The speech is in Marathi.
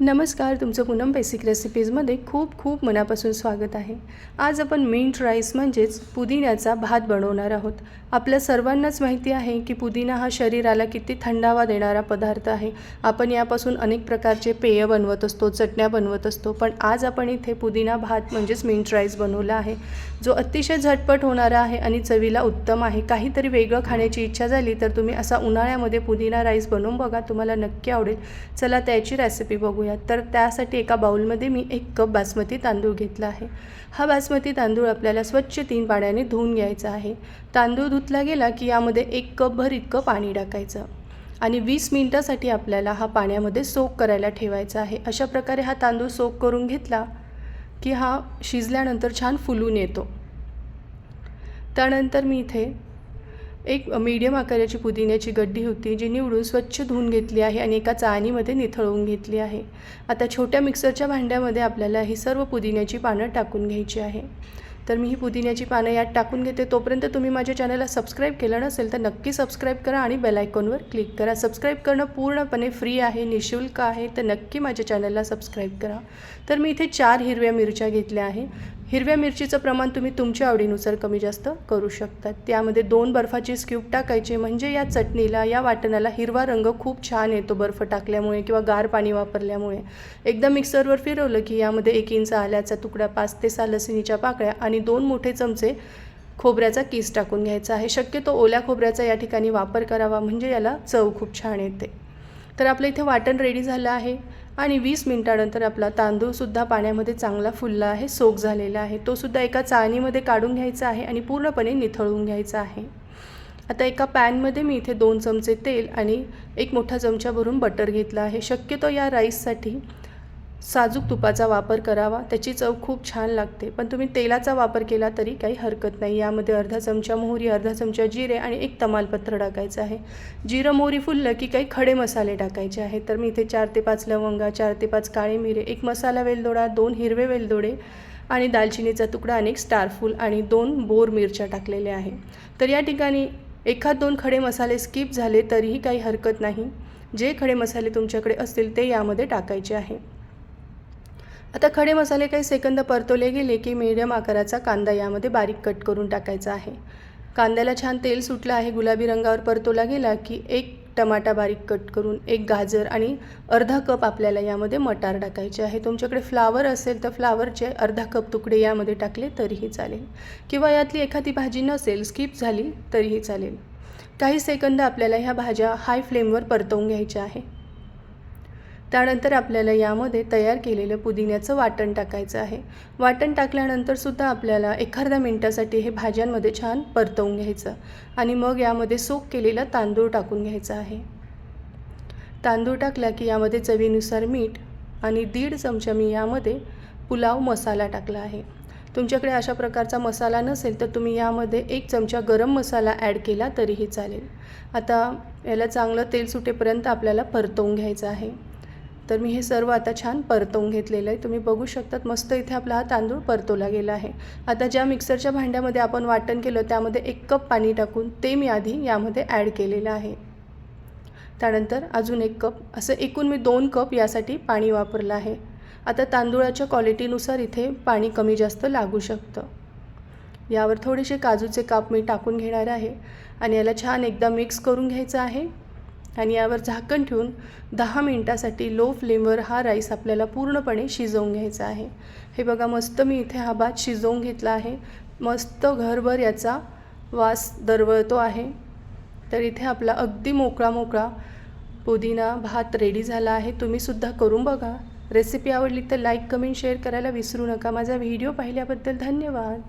नमस्कार तुमचं पूनम बेसिक रेसिपीजमध्ये खूप खूप मनापासून स्वागत आहे. आज आपण मिंट राईस म्हणजेच पुदिन्याचा भात बनवणार आहोत. आपल्या सर्वांनाच माहिती आहे की पुदिना हा शरीराला किती थंडावा देणारा पदार्थ आहे. आपण यापासून अनेक प्रकारचे पेय बनवत असतो चटण्या बनवत असतो पण आज आपण इथे पुदिना भात म्हणजेच मिंट राईस बनवला आहे. जो अतिशय झटपट होणारा आहे आणि चवीला उत्तम आहे. काहीतरी वेगळं खाण्याची इच्छा झाली तर तुम्ही असा उन्हाळ्यामध्ये पुदिना राईस बनवून बघा तुम्हाला नक्की आवडेल. चला त्याची रेसिपी बघूया. तर त्यासाठी एका बाउलमध्ये मी एक कप बासमती तांदूळ घेतला आहे. हा बासमती तांदूळ आपल्याला स्वच्छ तीन पाण्याने धुवून घ्यायचा आहे. तांदूळ धुतला गेला की यामध्ये एक कपभर इतकं पाणी टाकायचं आणि वीस मिनटासाठी आपल्याला हा पाण्यामध्ये सोक करायला ठेवायचा आहे. अशा प्रकारे हा तांदूळ सोक करून घेतला की हा शिजल्यानंतर छान फुलून येतो. त्यानंतर मी इथे एक मीडियम आकाराची पुदिन्याची गड्डी होती जी निवडून स्वच्छ धुवून घेतली आहे आणि एका चाळणीमध्ये निथळवून घेतली आहे. आता छोट्या मिक्सरच्या भांड्यामध्ये आपल्याला ही सर्व पुदिन्याची पानं टाकून घ्यायची आहे. तर मी ही पुदिन्याची पानं यात टाकून घेते. तोपर्यंत तुम्ही माझ्या चॅनलला सबस्क्राईब केलं नसेल तर नक्की सबस्क्राईब करा आणि बेलायकॉनवर क्लिक करा. सबस्क्राईब करणं पूर्णपणे फ्री आहे निशुल्क आहे. तर नक्की माझ्या चॅनलला सबस्क्राईब करा. तर मी इथे चार हिरव्या मिरच्या घेतल्या आहे. हिरव्या मिरचीचं प्रमाण तुम्ही तुमच्या आवडीनुसार कमी जास्त करू शकता. त्यामध्ये दोन बर्फाचे स्क्यूब टाकायचे म्हणजे या चटणीला या वाटणाला हिरवा रंग खूप छान येतो बर्फ टाकल्यामुळे किंवा गार पाणी वापरल्यामुळे. एकदा मिक्सरवर फिरवलं की यामध्ये एक इंच आल्याचा तुकडा पाच ते सहा लसणीच्या पाकळ्या आणि दोन मोठे चमचे खोबऱ्याचा किस टाकून घ्यायचा आहे. शक्यतो ओल्या खोबऱ्याचा या ठिकाणी वापर करावा म्हणजे याला चव खूप छान येते. तर आपलं इथे वाटण रेडी झालं आहे. आणि वीस मिनटानंतर आपला तांदूळसुद्धा पाण्यामध्ये चांगला फुलला आहे सोक झालेला आहे. तोसुद्धा एका चाळणीमध्ये काढून घ्यायचा आहे आणि पूर्णपणे निथळून घ्यायचा आहे. आता एका पॅनमध्ये मी इथे दोन चमचे तेल आणि एक मोठा चमचा भरून बटर घेतला आहे. शक्यतो या राईससाठी साजूक तुपाचा वापर करावा त्याची चव खूप छान लागते. पण तुम्ही तेलाचा वापर केला तरी काही हरकत नाही. यामध्ये अर्धा चमचा मोहरी अर्धा चमचा जिरे आणि एक तमालपत्र टाकायचं आहे. जिरं मोहरी फुललं की काही खडे मसाले टाकायचे आहेत. तर मी इथे चार ते पाच लवंगा चार ते पाच काळे मिरे एक मसाला वेलदोडा दोन हिरवे वेलदोडे आणि दालचिनीचा तुकडा आणि एक स्टारफूल आणि दोन बोर मिरच्या टाकलेल्या आहे. तर या ठिकाणी एखाद दोन खडे मसाले स्किप झाले तरीही काही हरकत नाही. जे खडे मसाले तुमच्याकडे असतील ते यामध्ये टाकायचे आहे. आता खडे मसाले काही सेकंद परतवले गेले की मीडियम आकाराचा कांदा यामध्ये बारीक कट करून टाकायचा आहे. कांद्याला छान तेल सुटलं आहे गुलाबी रंगावर परतवला गेला की एक टमाटा बारीक कट करून एक गाजर आणि अर्धा कप आपल्याला यामध्ये मटार टाकायचे आहे. तुमच्याकडे फ्लावर असेल तर फ्लावरचे अर्धा कप तुकडे यामध्ये टाकले तरीही चालेल. किंवा यातली एखादी भाजी नसेल स्किप झाली तरीही चालेल. काही सेकंद आपल्याला ह्या भाज्या हाय फ्लेमवर परतवून घ्यायच्या आहे. त्यानंतर आपल्याला यामध्ये तयार केलेलं पुदिन्याचं वाटण टाकायचं आहे. वाटण टाकल्यानंतरसुद्धा आपल्याला एखाद्या मिनटासाठी हे भाज्यांमध्ये छान परतवून घ्यायचं आणि मग यामध्ये सोक केलेला तांदूळ टाकून घ्यायचा आहे. तांदूळ टाकला की यामध्ये चवीनुसार मीठ आणि दीड चमचा मी यामध्ये पुलाव मसाला टाकला आहे. तुमच्याकडे अशा प्रकारचा मसाला नसेल तर तुम्ही यामध्ये एक चमचा गरम मसाला ॲड केला तरीही चालेल. आता याला चांगलं तेल सुटेपर्यंत आपल्याला परतवून घ्यायचं आहे. तर मी हे सर्व आता छान परतवून घेतलेलं आहे. तुम्ही बघू शकतात मस्त इथे आपला हा तांदूळ परतवला गेला आहे. आता ज्या मिक्सरच्या भांड्यामध्ये आपण वाटण केलं त्यामध्ये एक कप पाणी टाकून ते मी आधी यामध्ये ॲड केलेलं आहे. त्यानंतर अजून एक कप असं एकूण मी दोन कप यासाठी पाणी वापरलं आहे. आता तांदूळाच्या क्वालिटीनुसार इथे पाणी कमी जास्त लागू शकतं. यावर थोडेसे काजूचे काप मी टाकून घेणार आहे. आणि याला छान एकदा मिक्स करून घ्यायचं आहे. आणि यावर झाकण ठेवून दहा मिनटासाठी लो फ्लेमवर हा राईस आपल्याला पूर्णपणे शिजवून घ्यायचा आहे. हे बघा मस्त मी इथे हा भात शिजवून घेतला आहे. मस्त घरभर याचा वास दरवळतो आहे. तर इथे आपला अगदी मोकळा मोकळा पुदिना भात रेडी झाला आहे. तुम्हीसुद्धा करून बघा. रेसिपी आवडली तर लाईक कमेंट शेअर करायला विसरू नका. माझा व्हिडिओ पाहिल्याबद्दल धन्यवाद.